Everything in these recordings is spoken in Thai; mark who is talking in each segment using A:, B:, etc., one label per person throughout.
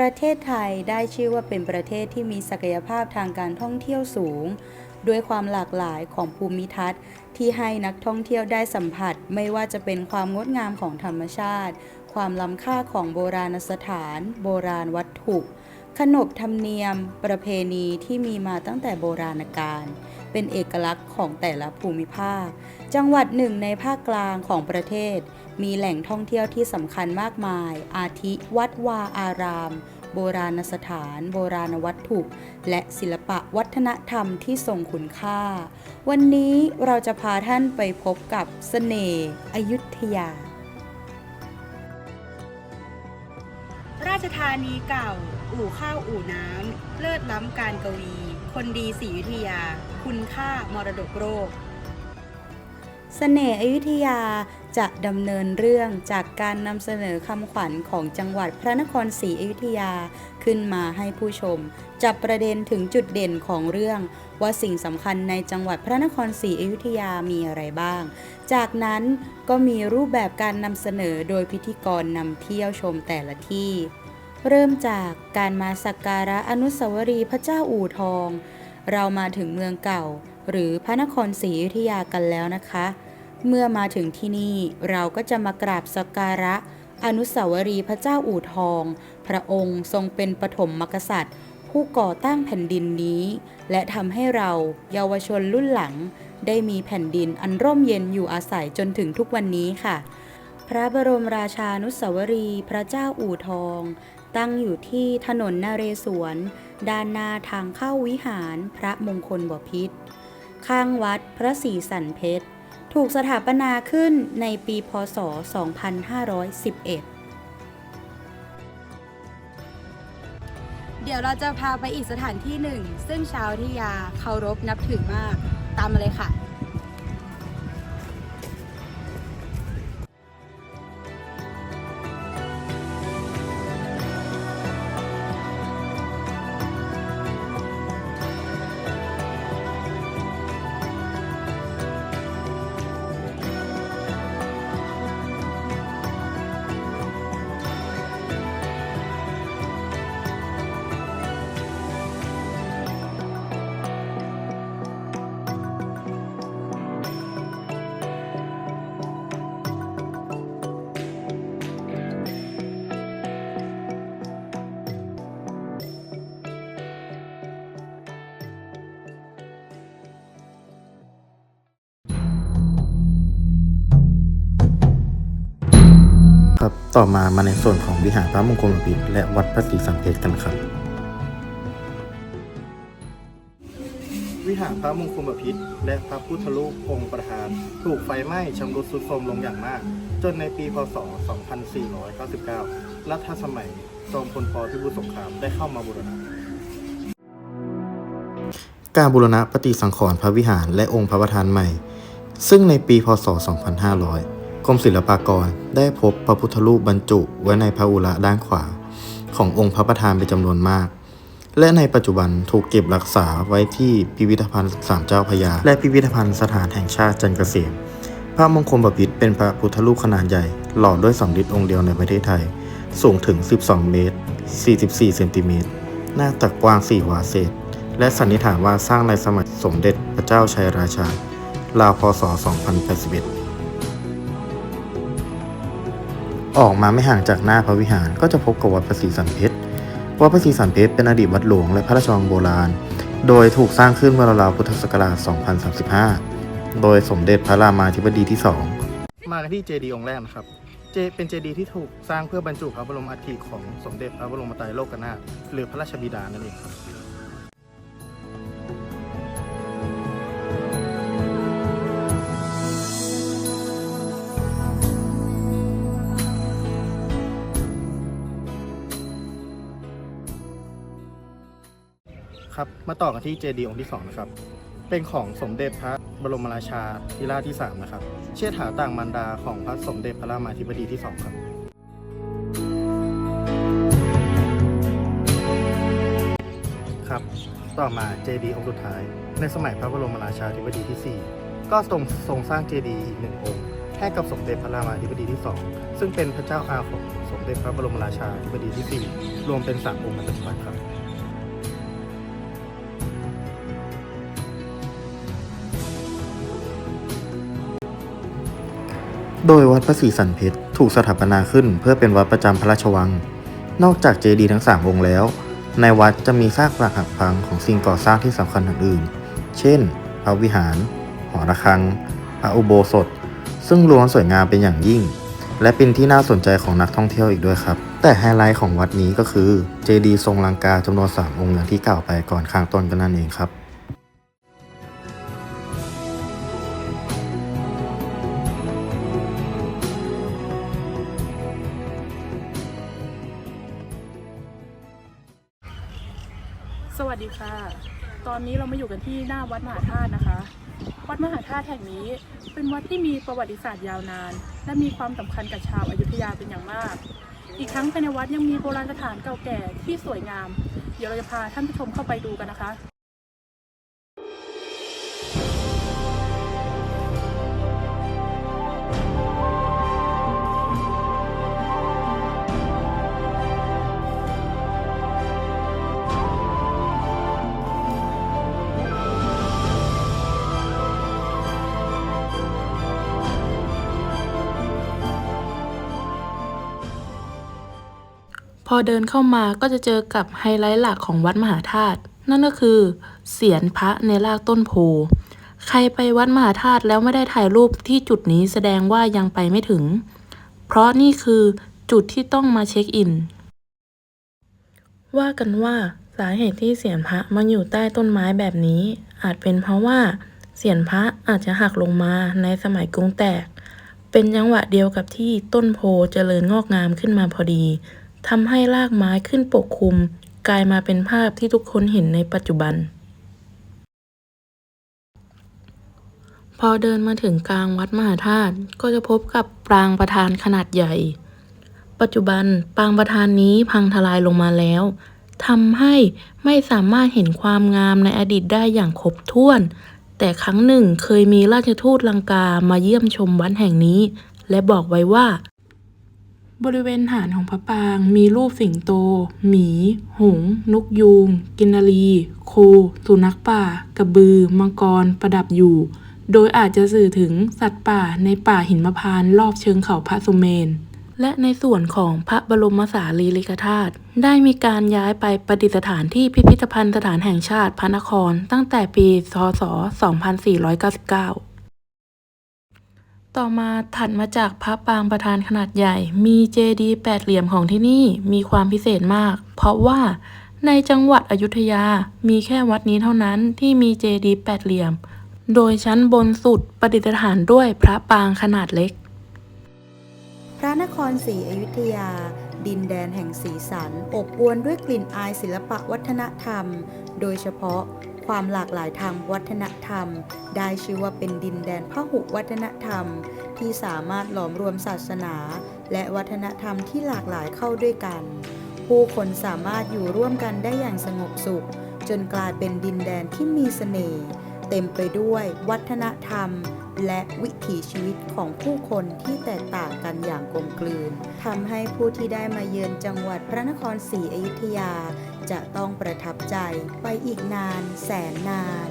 A: ประเทศไทยได้ชื่อว่าเป็นประเทศที่มีศักยภาพทางการท่องเที่ยวสูง ด้วยความหลากหลายของภูมิทัศน์ ที่ให้นักท่องเที่ยวได้สัมผัส ไม่ว่าจะเป็นความงดงามของธรรมชาติ ความล้ำค่าของโบราณสถาน โบราณวัตถุ ขนบธรรมเนียม ประเพณีที่มีมาตั้งแต่โบราณกาลเป็นเอกลักษณ์ของแต่ละภูมิภาค จังหวัดหนึ่งในภาคกลางของประเทศ มีแหล่งท่องเที่ยวที่สำคัญมากมาย อาทิวัดวาอาราม โบราณสถาน โบราณวัตถุ และศิลปะวัฒนธรรมที่ทรงคุณค่า วันนี้เราจะพาท่านไปพบกับเสน่ห์อยุธยา ราชธานีเก่า อู่ข้าวอู่น้ำ เลิศล้ำการกวี คนดีศรีอยุธยา คุณค่ามรดกโลกเสน่ห์อยุธยา จะดำเนินเรื่องจากการนำเสนอคำขวัญของจังหวัดพระนครศรีอยุธยาขึ้นมาให้ผู้ชม จับประเด็นถึงจุดเด่นของเรื่อง ว่าสิ่งสำคัญในจังหวัดพระนครศรีอยุธยามีอะไรบ้าง จากนั้นก็มีรูปแบบการนำเสนอโดยพิธีกรนำเที่ยวชมแต่ละที่ เริ่มจากการมาสักการะอนุสาวรีย์พระเจ้าอู่ทอง เรามาถึงเมืองเก่า หรือพระนครศรีอยุธยากันแล้วนะคะ เมื่อมาถึงที่นี่เราก็จะมากราบสักการะ อนุสาวรีย์พระเจ้าอู่ทอง พระองค์ทรงเป็นปฐมมกษัตริย์ ผู้ก่อตั้งแผ่นดินนี้ และทำให้เราเยาวชนรุ่นหลัง ได้มีแผ่นดินอันร่มเย็นอยู่อาศัยจนถึงทุกวันนี้ค่ะ พระบรมราชานุสาวรีย์พระเจ้าอู่ทอง ตั้งอยู่ที่ถนนนาเรศวร ด้านหน้าทางเข้าวิหารพระมงคลบพิตรข้างวัดพระศรีสันเพชร ถูกสถาปนาขึ้นในปีพศ 2511เดี๋ยวเราจะพาไปอีกสถานที่หนึ่ง ซึ่งชาวทิยาเคารพนับถือมาก ตามมาเลยค่ะ
B: ต่อมามาในส่วนของวิหารพระมงคลบพิตรและวัดพระศรีสันเพชกันครับ วิหารพระมงคลบพิตรและพระพุทธรูปองค์ประธาน ถูกไฟไหม้ชำรุดทรุดโทรมลงอย่างมาก จนในปีพศ 2499 รัฐสมัยจอมพลปพิบูลสงครามได้เข้ามาบูรณะการบูรณะปฏิสังขรณ์พระวิหารและองค์พระประธานใหม่ ซึ่งในปีพศ 2500 กรมศิลปากรได้พบพระพุทธรูปบรรจุไว้ในพระอุระด้านขวา ขององค์พระประธานเป็นจำนวนมาก และในปัจจุบันถูกเก็บรักษาไว้ที่พิพิธภัณฑ์สามเจ้าพยา และพิพิธภัณฑ์สถานแห่งชาติจันทร์เกษมพระมงคลบพิตรเป็นพระพุทธรูปขนาดใหญ่ หล่อด้วยสำริดองค์เดียวในประเทศไทย สูงถึง 12 เมตร 44 เซนติเมตร หน้าตักกว้าง 4 วาเศษ และสันนิษฐานว่าสร้างในสมัยสมเด็จพระเจ้าชัยราชาราวพศ 2081 ออกมาไม่ห่างจากหน้าพระวิหารก็จะพบกับวัดพระศรีสันเพชร วัดพระศรีสันเพชรเป็นอดีตวัดหลวงและพระราชวังโบราณ โดยถูกสร้างขึ้นเมื่อราวพุทธศักราช 2035 โดยสมเด็จพระรามาธิบดีที่ 2 มากันที่เจดีย์องค์แรกนะครับ เจเป็นเจดีย์ที่ถูกสร้างเพื่อบรรจุพระบรมอัฐิของสมเด็จพระบรมไตรโลกนาถหรือพระราชบิดานั่นเองครับ มาต่อกันที่เจดีย์องค์ที่ 2 นะครับ เป็นของสมเด็จพระบรมราชาธิราชที่ 3 นะครับ เชษฐาต่างมารดาของพระสมเด็จพระรามาธิบดีที่ 2 ครับ ครับ ต่อมาเจดีย์องค์สุดท้าย ในสมัยพระบรมราชาธิบดีที่ 4 ก็ทรงทรงสร้างเจดีย์อีกหนึ่งองค์ให้กับสมเด็จพระรามาธิบดีที่ 2 ซึ่งเป็นพระเจ้าอาของสมเด็จพระบรมราชาธิบดีที่ 4 รวมเป็นสามองค์ในปัจจุบันครับ โดยวัดพระศรีสันเพชรถูกสถาปนาขึ้นเพื่อเป็นวัดประจำพระราชวัง นอกจากเจดีย์ทั้งสามองค์แล้ว ในวัดจะมีซากปรักหักพังของสิ่งก่อสร้างที่สำคัญอื่นๆ เช่น พระวิหาร หอระฆัง พระอุโบสถ ซึ่งล้วนสวยงามเป็นอย่างยิ่ง และเป็นที่น่าสนใจของนักท่องเที่ยวอีกด้วยครับ แต่ไฮไลท์ของวัดนี้ก็คือเจดีย์ทรงลังกาจำนวนสามองค์อย่างที่กล่าวไปก่อนข้างต้นกันนั่นเองครับ
C: อยู่กันที่หน้าวัดมหาธาตุนะคะ วัดมหาธาตุแห่งนี้ เป็นวัดที่มีประวัติศาสตร์ยาวนาน และมีความสำคัญกับชาวอายุธยาเป็นอย่างมาก อีกทั้งภายในวัดยังมีโบราณสถานเก่าแก่ที่สวยงาม เดี๋ยวเราจะพาท่านผู้ชมเข้าไปดูกันนะคะ พอเดินเข้ามาก็จะเจอกับไฮไลท์หลักของวัดมหาธาตุนั่นก็คือเสียนพระในรากต้นโพใครไปวัดมหาธาตุแล้วไม่ได้ถ่ายรูปที่จุดนี้แสดงว่ายังไปไม่ถึง เพราะนี่คือจุดที่ต้องมาเช็คอิน ว่ากันว่าสาเหตุที่เสียนพระมาอยู่ใต้ต้นไม้แบบนี้ อาจเป็นเพราะว่าเสียนพระอาจจะหักลงมาในสมัยกรุงแตก เป็นจังหวะเดียวกับที่ต้นโพเจริญงอกงามขึ้นมาพอดี ทำให้รากไม้ขึ้นปกคลุม กลายมาเป็นภาพที่ทุกคนเห็นในปัจจุบัน พอเดินมาถึงกลางวัดมหาธาตุก็จะพบกับปรางประธานขนาดใหญ่ ปัจจุบันปรางประธานนี้พังทลายลงมาแล้วทำให้ไม่สามารถเห็นความงามในอดีตได้อย่างครบถ้วน แต่ครั้งหนึ่งเคยมีราชทูตลังกามาเยี่ยมชมวัดแห่งนี้ และบอกไว้ว่า บริเวณฐานของพระปราง มีรูปสิงโต หมี หงส์นกยูง กินนารี โค สุนัขป่า กระบือ มังกร ประดับอยู่ โดยอาจจะสื่อถึงสัตว์ป่าในป่าหินมพานรอบเชิงเขาพระสุเมน และในส่วนของพระบรมสารีริกธาตุได้มีการย้ายไปประดิษฐานที่พิพิธภัณฑ์สถานแห่งชาติพระนคร ตั้งแต่ปี ศ 2499 ต่อมาถัดมาจากพระปางประธานขนาดใหญ่ มีเจดีย์แปดเหลี่ยมของที่นี่มีความพิเศษมาก เพราะว่าในจังหวัดอยุธยา มีแค่วัดนี้เท่านั้นที่มีเจดีย์แปดเหลี่ยม โดยชั้นบนสุดประดิษฐานด้วยพระปางขนาดเล็ก
A: พระนครศรีอยุธยา ดินแดนแห่งสีสัน อบอวลด้วยกลิ่นอายศิลปะวัฒนธรรม โดยเฉพาะ ความหลากหลายทางวัฒนธรรม ได้ชื่อว่าเป็นดินแดนพหุวัฒนธรรม ที่สามารถหลอมรวมศาสนา และวัฒนธรรมที่หลากหลายเข้าด้วยกัน ผู้คนสามารถอยู่ร่วมกันได้อย่างสงบสุข จนกลายเป็นดินแดนที่มีเสน่ห์เต็มไปด้วยวัฒนธรรม และวิถีชีวิตของผู้คนที่แตกต่างกันอย่างกลมกลืนทำให้ผู้ที่ได้มาเยือนจังหวัดพระนครศรีอยุธยา จะต้องประทับใจไปอีกนานแสนนาน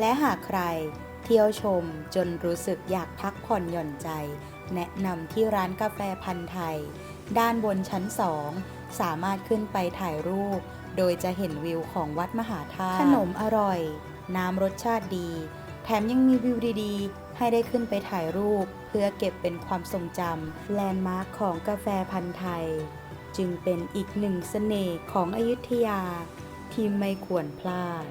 A: และหากใครเที่ยวชมจนรู้สึกอยากพักผ่อนหย่อนใจ แนะนำที่ร้านกาแฟพันธ์ไทย ด้านบนชั้นสองสามารถขึ้นไปถ่ายรูป โดยจะเห็นวิวของวัดมหาธาตุขนมอร่อย น้ำรสชาติดี แถมยังมีวิวดีๆ ให้ได้ขึ้นไปถ่ายรูป เพื่อเก็บเป็นความทรงจำแลนด์มาร์คของกาแฟพันธ์ไทย จึงเป็นอีกหนึ่งเสน่ห์ของอยุธยาที่ไม่ควรพลาด